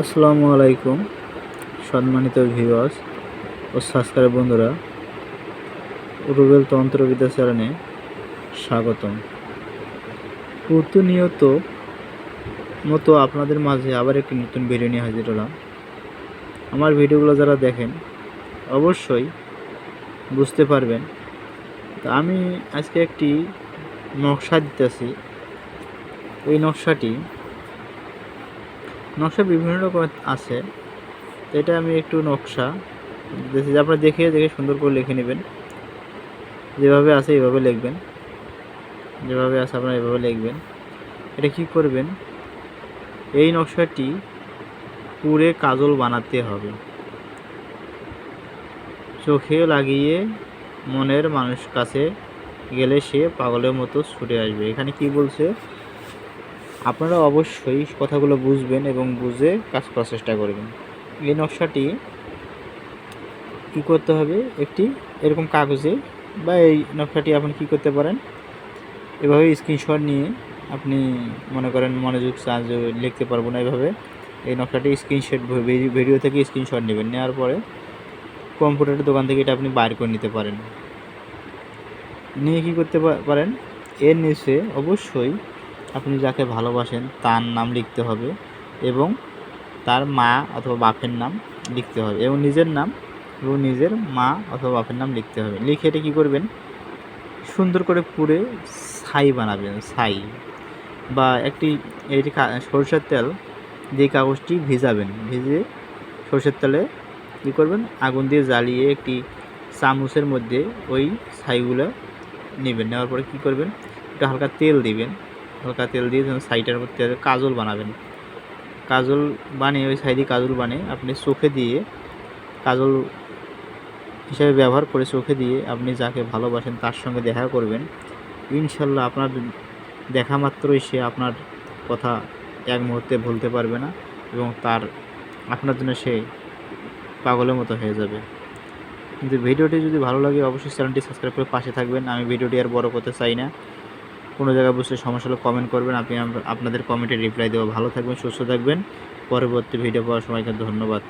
আসসালামু আলাইকুম, সম্মানিত ভিউয়ার্স ও সাবস্ক্রাইব বন্ধুরা। রুবেল তন্ত্রবিদ্যা চ্যানেলে স্বাগতম। প্রতিনিয়ত মতো আপনাদের মাঝে আবার একটি নতুন ভিডিও নিয়ে হাজির হলাম। আমার ভিডিওগুলো যারা দেখেন, অবশ্যই বুঝতে পারবেন। তা আমি আজকে একটি নকশা দিতেছি। ওই নকশাটি নকশা বিভিন্ন রকম আছে। এটা আমি একটু নকশা। আপনারা দেখে দেখে সুন্দর করে লিখে নেবেন। যেভাবে আছে এইভাবে লিখবেন। যেভাবে আছে আপনারা এভাবে লিখবেন। এটা কি করবেন? এই নকশাটি পুরে কাজল বানাতে হবে। চোখে লাগিয়ে মনের মানুষ কাছে গেলে সে পাগলের মতো ছুটে আসবে। এখানে কি বলছে? আপনারা অবশ্যই কথাগুলো বুঝবেন এবং বুঝে কাজ করার চেষ্টা করবেন। এই নকশাটি কী করতে হবে? একটি এরকম কাগজে বা এই নকশাটি আপনি কী করতে পারেন? এভাবে স্ক্রিনশট নিয়ে আপনি মনে করেন মনোযোগ চার্জ লিখতে পারব না এভাবে। এই নকশাটি স্ক্রিনশট ভিডিও থেকে স্ক্রিনশট নেবেন। নেওয়ার পরে কম্পিউটারের দোকান থেকে এটা আপনি বাইর করে নিতে পারেন। নিয়ে কী করতে পারেন? এর নিচে অবশ্যই আপনি যাকে ভালোবাসেন তার নাম লিখতে হবে এবং তার মা অথবা বাপের নাম লিখতে হবে এবং নিজের নাম এবং নিজের মা অথবা বাপের নাম লিখতে হবে। লিখে এটা কী করবেন? সুন্দর করে পুরে ছাই বানাবেন, ছাই বা একটি এটি সরষের তেল দিয়ে কাগজটি ভিজাবেন। ভিজে সরষের তেলে কী করবেন? আগুন দিয়ে জ্বালিয়ে একটি চামচের মধ্যে ওই ছাইগুলো নেবেন। নেওয়ার পরে কী করবেন? একটু হালকা তেল দিবেন। হালকা তেল দিয়ে যেন সাইডের মধ্যে কাজল বানাবেন। কাজল বানিয়ে, ওই সাইডে কাজল বানিয়ে আপনি চোখে দিয়ে কাজল হিসাবে ব্যবহার করে চোখে দিয়ে আপনি যাকে ভালোবাসেন তার সঙ্গে দেখা করবেন। ইনশাল্লাহ আপনার দেখা মাত্রই সে আপনার কথা এক মুহূর্তে ভুলতে পারবে না এবং তার আপনার জন্য সে পাগলের মতো হয়ে যাবে। কিন্তু ভিডিওটি যদি ভালো লাগে, অবশ্যই চ্যানেলটি সাবস্ক্রাইব করে পাশে থাকবেন। আমি ভিডিওটি আর বড় করতে চাই না। কোনো জায়গায় বুঝতে সমস্যা হলে কমেন্ট করবেন। আপনি আপনাদের কমেন্টে রিপ্লাই দেবো। ভালো থাকবেন, সুস্থ থাকবেন। পরবর্তী ভিডিও পাওয়ার সময়কে ধন্যবাদ।